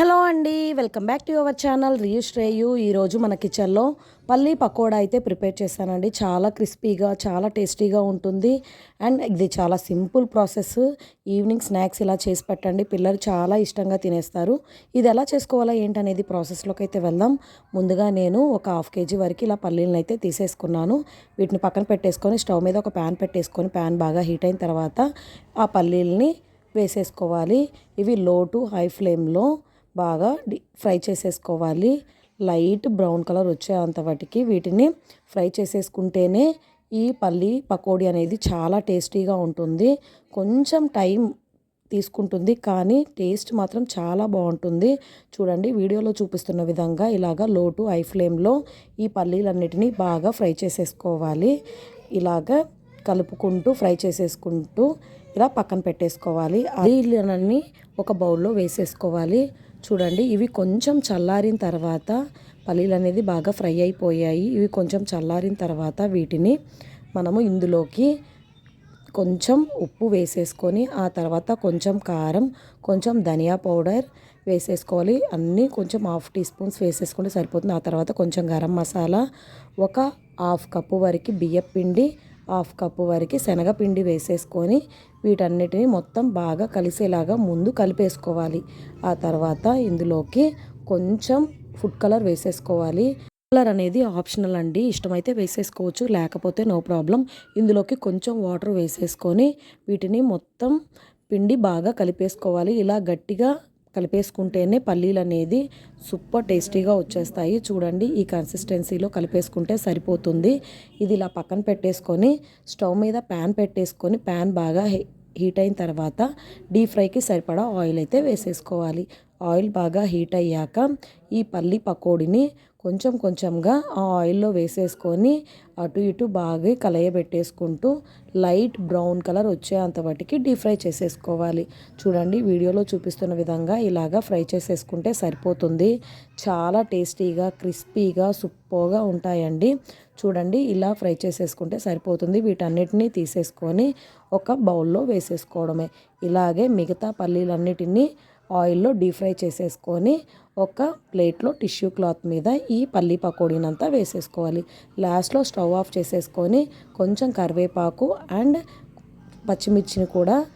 Hello అండి welcome back to your channel Shreyu ఈరోజు మన కిచెన్లో పల్లీ పకోడా అయితే ప్రిపేర్ చేశానండి. చాలా క్రిస్పీగా చాలా టేస్టీగా ఉంటుంది. అండ్ ఇది చాలా సింపుల్ ప్రాసెస్. ఈవినింగ్ స్నాక్స్ ఇలా చేసి పెట్టండి. పిల్లలు చాలా ఇష్టంగా తినేస్తారు. ఇది ఎలా చేసుకోవాలా ఏంటనేది ప్రాసెస్లోకి అయితే వెళ్దాం. ముందుగా నేను ఒక హాఫ్ కేజీ వరకు ఇలా పల్లీలను అయితే తీసేసుకున్నాను. వీటిని పక్కన పెట్టేసుకొని స్టవ్ మీద ఒక ప్యాన్ పెట్టేసుకొని ప్యాన్ బాగా హీట్ అయిన తర్వాత ఆ పల్లీలని వేసేసుకోవాలి. ఇవి లో టు హై ఫ్లేమ్లో బాగా ఫ్రై చేసేసుకోవాలి. లైట్ బ్రౌన్ కలర్ వచ్చేంత వాటికి వీటిని ఫ్రై చేసేసుకుంటేనే ఈ పల్లి పకోడీ అనేది చాలా టేస్టీగా ఉంటుంది. కొంచెం టైం తీసుకుంటుంది కానీ టేస్ట్ మాత్రం చాలా బాగుంటుంది. చూడండి వీడియోలో చూపిస్తున్న విధంగా ఇలాగ లోటు ఐ ఫ్లేమ్లో ఈ పల్లీలన్నిటినీ బాగా ఫ్రై చేసేసుకోవాలి. ఇలాగ కలుపుకుంటూ ఫ్రై చేసేసుకుంటూ ఇలా పక్కన పెట్టేసుకోవాలి. అన్నీ ఒక బౌల్లో వేసేసుకోవాలి. చూడండి ఇవి కొంచెం చల్లారిన తర్వాత పల్లీలు అనేది బాగా ఫ్రై అయిపోయాయి. ఇవి కొంచెం చల్లారిన తర్వాత వీటిని మనము ఇందులోకి కొంచెం ఉప్పు వేసేసుకొని ఆ తర్వాత కొంచెం కారం కొంచెం ధనియా పౌడర్ వేసేసుకోవాలి. అన్నీ కొంచెం హాఫ్ టీ స్పూన్స్ వేసేసుకుంటే సరిపోతుంది. ఆ తర్వాత కొంచెం గరం మసాలా ఒక హాఫ్ కప్పు వరకు బియ్యం పిండి హాఫ్ కప్పు వరకు శనగపిండి వేసేసుకొని వీటన్నిటిని మొత్తం బాగా కలిసేలాగా ముందు కలిపేసుకోవాలి. ఆ తర్వాత ఇందులోకి కొంచెం ఫుడ్ కలర్ వేసేసుకోవాలి. కలర్ అనేది ఆప్షనల్ అండి. ఇష్టమైతే వేసేసుకోవచ్చు. లేకపోతే నో ప్రాబ్లం. ఇందులోకి కొంచెం వాటర్ వేసేసుకొని వీటిని మొత్తం పిండి బాగా కలిపేసుకోవాలి. ఇలా గట్టిగా కలిపేసుకుంటేనే పల్లీలు అనేది సూపర్ టేస్టీగా వచ్చేస్తాయి. చూడండి ఈ కన్సిస్టెన్సీలో కలిపేసుకుంటే సరిపోతుంది. ఇది ఇలా పక్కన పెట్టేసుకొని స్టవ్ మీద ప్యాన్ పెట్టేసుకొని ప్యాన్ బాగా హీట్ అయిన తర్వాత డీప్ ఫ్రైకి సరిపడా ఆయిల్ అయితే వేసేసుకోవాలి. ఆయిల్ బాగా హీట్ అయ్యాక ఈ పల్లి పకోడీని కొంచెం కొంచెంగా ఆ ఆయిల్లో వేసేసుకొని అటు ఇటు బాగా కలయబెట్టేసుకుంటూ లైట్ బ్రౌన్ కలర్ వచ్చేంత వాటికి డీప్ ఫ్రై చేసేసుకోవాలి. చూడండి వీడియోలో చూపిస్తున్న విధంగా ఇలాగా ఫ్రై చేసేసుకుంటే సరిపోతుంది. చాలా టేస్టీగా క్రిస్పీగా సూపర్గా ఉంటాయండి. చూడండి ఇలా ఫ్రై చేసేసుకుంటే సరిపోతుంది. వీటన్నిటినీ తీసేసుకొని ఒక బౌల్లో వేసేసుకోవడమే. ఇలాగే మిగతా పల్లీలన్నిటినీ ఆయిల్లో డీప్ ఫ్రై చేసేసుకొని ఒక ప్లేట్లో టిష్యూ క్లాత్ మీద ఈ పల్లి పకోడీనంతా వేసేసుకోవాలి. లాస్ట్లో స్టవ్ ఆఫ్ చేసేసుకొని కొంచెం కరివేపాకు అండ్ పచ్చిమిర్చిని కూడా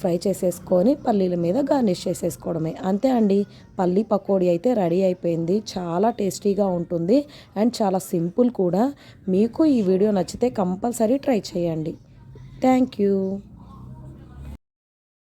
ఫ్రై చేసేసుకొని పల్లీల మీద గార్నిష్ చేసేసుకోవడమే. అంతే అండి. పల్లీ పకోడీ అయితే రెడీ అయిపోయింది. చాలా టేస్టీగా ఉంటుంది అండ్ చాలా సింపుల్ కూడా. మీకు ఈ వీడియో నచ్చితే కంపల్సరీ ట్రై చేయండి. Thank you.